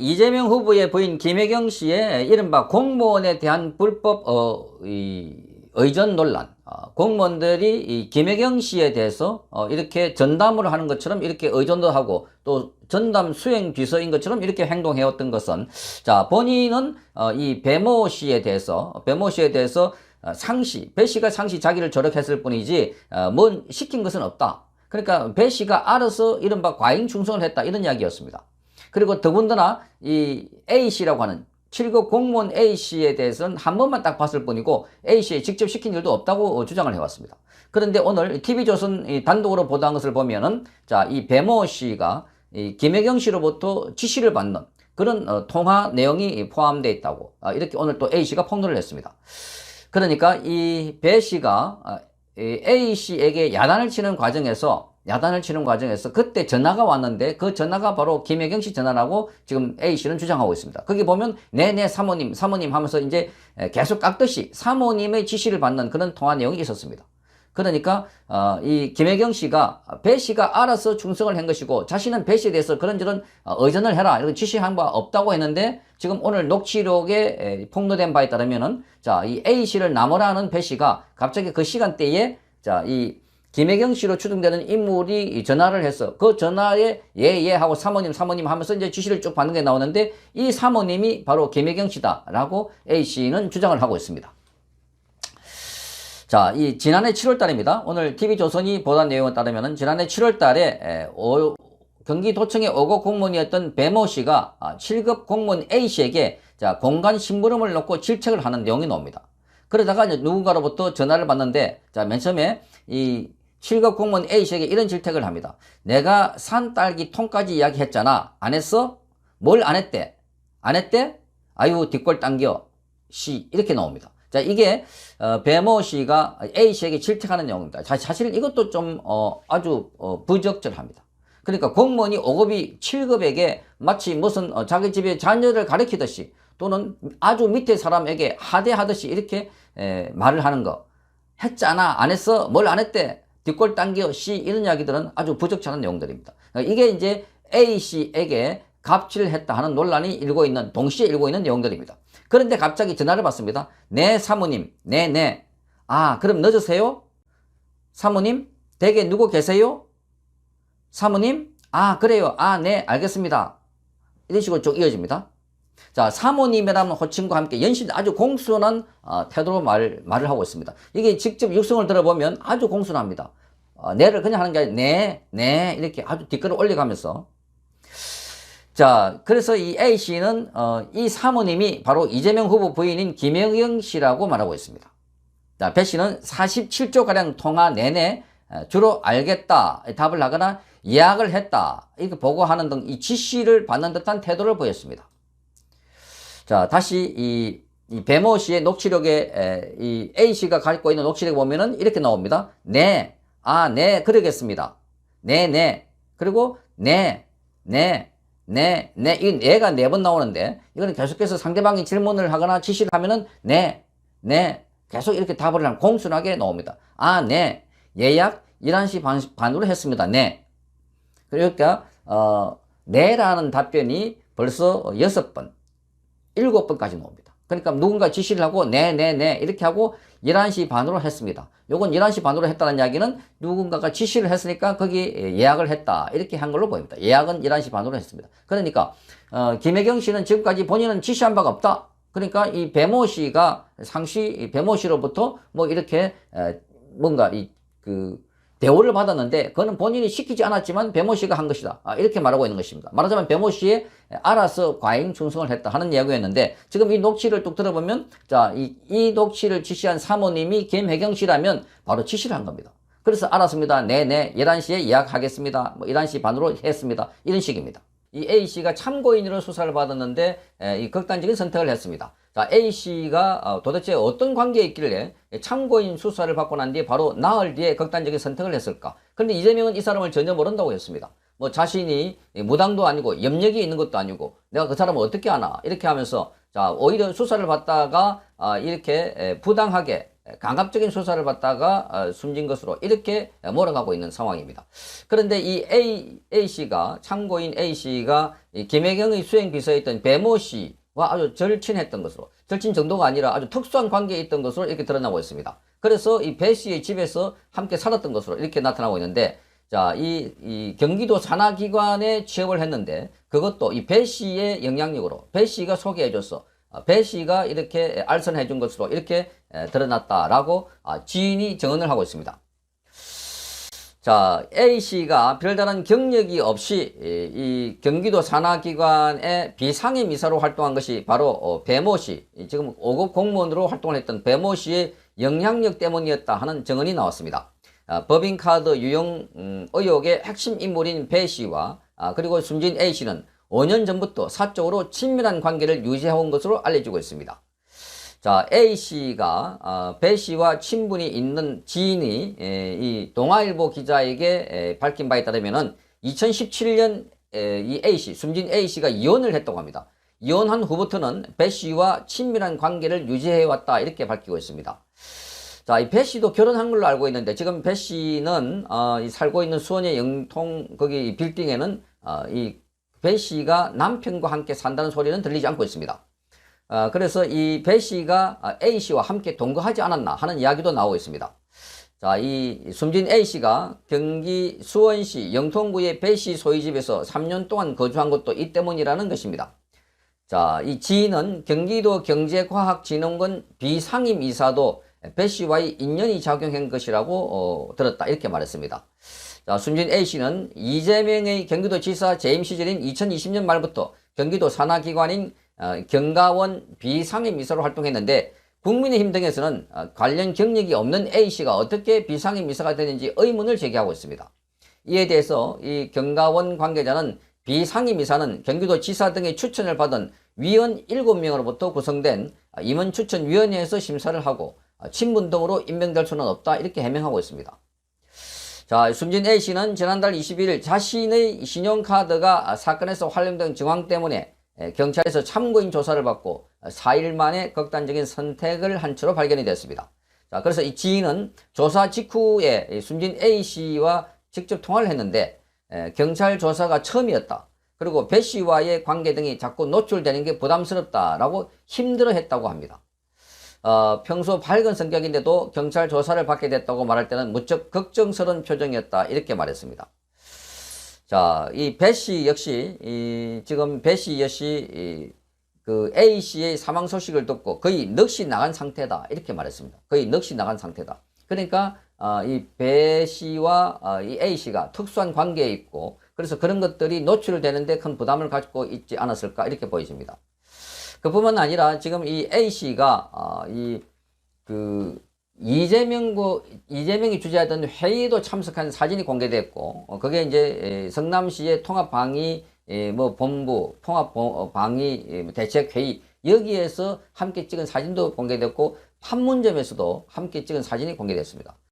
이재명 후보의 부인 김혜경 씨의 이른바 공무원에 대한 불법 어, 이, 의전 논란. 어, 공무원들이 이 김혜경 씨에 대해서 어, 이렇게 전담을 하는 것처럼 이렇게 의존도 하고 또 전담 수행 비서인 것처럼 이렇게 행동해왔던 것은 자 본인은 어, 이 배모 씨에 대해서 배모 씨에 대해서 어, 상시 배 씨가 상시 자기를 저력했을 뿐이지 어, 뭔 시킨 것은 없다. 그러니까 배 씨가 알아서 이른바 과잉 충성을 했다 이런 이야기였습니다. 그리고 더군다나 이 A 씨라고 하는 7급 공무원 A 씨에 대해서는 한 번만 딱 봤을 뿐이고 A 씨에 직접 시킨 일도 없다고 주장을 해왔습니다. 그런데 오늘 TV조선 이 단독으로 보도한 것을 보면은 자, 이 배모 씨가 이 김혜경 씨로부터 지시를 받는 그런 어, 통화 내용이 포함되어 있다고 아, 이렇게 오늘 또 A 씨가 폭로를 했습니다. 그러니까 이 배 씨가 아, 이 A 씨에게 야단을 치는 과정에서 야단을 치는 과정에서 그때 전화가 왔는데 그 전화가 바로 김혜경 씨 전화라고 지금 A 씨는 주장하고 있습니다. 거기 보면 네네 사모님 사모님 하면서 이제 계속 깎듯이 사모님의 지시를 받는 그런 통화 내용이 있었습니다. 그러니까 어, 이 김혜경 씨가 배 씨가 알아서 충성을 한 것이고 자신은 배 씨에 대해서 그런저런 어, 의전을 해라 이런 지시한 바 없다고 했는데 지금 오늘 녹취록에 에, 폭로된 바에 따르면은 자이 A 씨를 나무라는 배 씨가 갑자기 그 시간대에 자이 김혜경 씨로 추정되는 인물이 전화를 해서 그 전화에 예예 하고 사모님 사모님 하면서 이제 지시를 쭉 받는 게 나오는데 이 사모님이 바로 김혜경 씨다라고 A 씨는 주장을 하고 있습니다. 자, 이 지난해 7월 달입니다. 오늘 TV조선이 보도한 내용에 따르면 지난해 7월 달에 경기도청의 5급 공무원이었던 배모 씨가 7급 아, 공무원 A 씨에게 자, 공간 심부름을 놓고 질책을 하는 내용이 나옵니다. 그러다가 이제 누군가로부터 전화를 받는데 자, 맨 처음에 이 7급 공무원 A 씨에게 이런 질책을 합니다. 내가 산 딸기 통까지 이야기했잖아. 안 했어? 뭘 안 했대? 안 했대? 아유, 뒷골 당겨. 씨. 이렇게 나옵니다. 자, 이게, 어, 배모 씨가 A 씨에게 질책하는 내용입니다. 자, 사실 이것도 좀, 어, 아주, 어, 부적절합니다. 그러니까 공무원이 5급이 7급에게 마치 무슨 어, 자기 집에 자녀를 가리키듯이 또는 아주 밑에 사람에게 하대하듯이 이렇게 에, 말을 하는 거. 했잖아. 안 했어? 뭘 안 했대? 뒷골 당겨 C 이런 이야기들은 아주 부적절한 내용들입니다. 그러니까 이게 이제 A 씨에게 갑질을 했다 하는 논란이 일고 있는 동시에 일고 있는 내용들입니다. 그런데 갑자기 전화를 받습니다. 네 사모님, 네 네. 아 그럼 늦으세요? 사모님, 댁에 누구 계세요? 사모님, 아 그래요. 아 네 알겠습니다. 이런 식으로 쭉 이어집니다. 자, 사모님이라는 호칭과 함께 연신 아주 공손한 어, 태도로 말, 말을 하고 있습니다. 이게 직접 육성을 들어보면 아주 공손합니다. 어, 네를 그냥 하는 게 아니라 네, 네 이렇게 아주 뒷글을 올려가면서 자, 그래서 이 A 씨는 어, 이 사모님이 바로 이재명 후보 부인인 김영경 씨라고 말하고 있습니다. 자, 배 씨는 47조 가량 통화 내내 어, 주로 알겠다 답을 하거나 예약을 했다 이렇게 보고하는 등 이 지시를 받는 듯한 태도를 보였습니다. 자, 다시 이, 이 배모 씨의 녹취록에 에, 이 A 씨가 갖고 있는 녹취록에 보면은 이렇게 나옵니다. 네, 아, 네, 그러겠습니다. 네, 네. 그리고 네, 네, 네, 네. 이 네가 네 번 나오는데 이거는 계속해서 상대방이 질문을 하거나 지시를 하면은 네, 네. 계속 이렇게 답을 하면 공순하게 나옵니다. 아, 네. 예약 11시 반, 반으로 했습니다. 네. 그러니까, 어, 네라는 답변이 벌써 여섯 번, 일곱 번까지 나옵니다. 그러니까 누군가 지시를 하고 네네네 네, 네 이렇게 하고 11시 반으로 했습니다. 요건 11시 반으로 했다는 이야기는 누군가가 지시를 했으니까 거기 예약을 했다. 이렇게 한 걸로 보입니다. 예약은 11시 반으로 했습니다. 그러니까 어, 김혜경 씨는 지금까지 본인은 지시한 바가 없다. 그러니까 이 배모 씨가 상시 배모 씨로부터 뭐 이렇게 에, 뭔가 이 그 대우를 받았는데 그거는 본인이 시키지 않았지만 배모 씨가 한 것이다. 아, 이렇게 말하고 있는 것입니다. 말하자면 배모 씨에 알아서 과잉 충성을 했다 하는 이야기였는데 지금 이 녹취를 뚝 들어보면 자, 이, 이 녹취를 지시한 사모님이 김혜경 씨라면 바로 지시를 한 겁니다. 그래서 알았습니다. 네네 11시에 예약하겠습니다. 뭐 11시 반으로 했습니다. 이런 식입니다. 이 A씨가 참고인으로 수사를 받았는데 에, 이 극단적인 선택을 했습니다. 자, A씨가 어, 도대체 어떤 관계에 있길래 참고인 수사를 받고 난 뒤에 바로 나흘 뒤에 극단적인 선택을 했을까? 그런데 이재명은 이 사람을 전혀 모른다고 했습니다. 뭐 자신이 무당도 아니고 염력이 있는 것도 아니고 내가 그 사람을 어떻게 아나? 이렇게 하면서 자, 오히려 수사를 받다가 아, 이렇게 부당하게 강압적인 수사를 받다가 어, 숨진 것으로 이렇게 몰아가고 있는 상황입니다. 그런데 이 A, A 씨가 참고인 A 씨가 이 김혜경의 수행 비서에 있던 배모 씨와 아주 절친했던 것으로 절친 정도가 아니라 아주 특수한 관계에 있던 것으로 이렇게 드러나고 있습니다. 그래서 이 배 씨의 집에서 함께 살았던 것으로 이렇게 나타나고 있는데 자, 이, 이 경기도 산하기관에 취업을 했는데 그것도 이 배 씨의 영향력으로 배 씨가 소개해줘서 어, 배 씨가 이렇게 알선해 준 것으로 이렇게 에, 드러났다라고 아, 지인이 증언을 하고 있습니다. 자, A 씨가 별다른 경력이 없이 이, 이 경기도 산하기관의 비상임 이사로 활동한 것이 바로 어, 배모 씨, 이 지금 5급 공무원으로 활동을 했던 배모 씨의 영향력 때문이었다 하는 증언이 나왔습니다. 아, 법인카드 유용 음, 의혹의 핵심 인물인 배 씨와 아, 그리고 숨진 A 씨는 5년 전부터 사적으로 친밀한 관계를 유지해온 것으로 알려지고 있습니다. 자, A 씨가 어, 배 씨와 친분이 있는 지인이 에, 이 동아일보 기자에게 에, 밝힌 바에 따르면은 2017년 에, 이 A 씨, 숨진 A 씨가 이혼을 했다고 합니다. 이혼한 후부터는 배 씨와 친밀한 관계를 유지해 왔다 이렇게 밝히고 있습니다. 자, 이 배 씨도 결혼한 걸로 알고 있는데 지금 배 씨는 어, 이 살고 있는 수원의 영통 거기 이 빌딩에는 어, 이 배 씨가 남편과 함께 산다는 소리는 들리지 않고 있습니다. 어, 그래서 이 배 씨가 아, A 씨와 함께 동거하지 않았나 하는 이야기도 나오고 있습니다. 자, 이 숨진 A 씨가 경기 수원시 영통구의 배 씨 소유집에서 3년 동안 거주한 것도 이 때문이라는 것입니다. 자, 이 지인은 경기도 경제과학진흥원 비상임 이사도 배 씨와의 인연이 작용한 것이라고 어, 들었다 이렇게 말했습니다. 자, 숨진 A 씨는 이재명의 경기도 지사 재임 시절인 2020년 말부터 경기도 산하기관인 어, 경가원 비상임 이사로 활동했는데 국민의힘 등에서는 어, 관련 경력이 없는 A 씨가 어떻게 비상임 이사가 되는지 의문을 제기하고 있습니다. 이에 대해서 이 경가원 관계자는 비상임 이사는 경기도 지사 등의 추천을 받은 위원 7명으로부터 구성된 임원 추천위원회에서 심사를 하고 친분 등으로 임명될 수는 없다 이렇게 해명하고 있습니다. 자, 숨진 A 씨는 지난달 21일 자신의 신용카드가 사건에서 활용된 정황 때문에 경찰에서 참고인 조사를 받고 4일 만에 극단적인 선택을 한 채로 발견이 됐습니다. 자, 그래서 이 지인은 조사 직후에 숨진 A 씨와 직접 통화를 했는데 경찰 조사가 처음이었다. 그리고 배 씨와의 관계 등이 자꾸 노출되는 게 부담스럽다라고 힘들어했다고 합니다. 어, 평소 밝은 성격인데도 경찰 조사를 받게 됐다고 말할 때는 무척 걱정스러운 표정이었다 이렇게 말했습니다. 자, 이 배 씨 역시 이 지금 배 씨 역시 이, 그 A 씨의 사망 소식을 듣고 거의 넋이 나간 상태다 이렇게 말했습니다. 거의 넋이 나간 상태다. 그러니까 어, 이배 씨와 어, 이 A 씨가 특수한 관계에 있고 그래서 그런 것들이 노출되는데 큰 부담을 갖고 있지 않았을까 이렇게 보여집니다. 그뿐만 아니라 지금 이 A 씨가 어, 이그 이재명고 이재명이 주재하던 회의도 참석한 사진이 공개됐고 어, 그게 이제 성남시의 통합방위 뭐 본부 통합 어, 방위 대책 회의 여기에서 함께 찍은 사진도 공개됐고 판문점에서도 함께 찍은 사진이 공개됐습니다.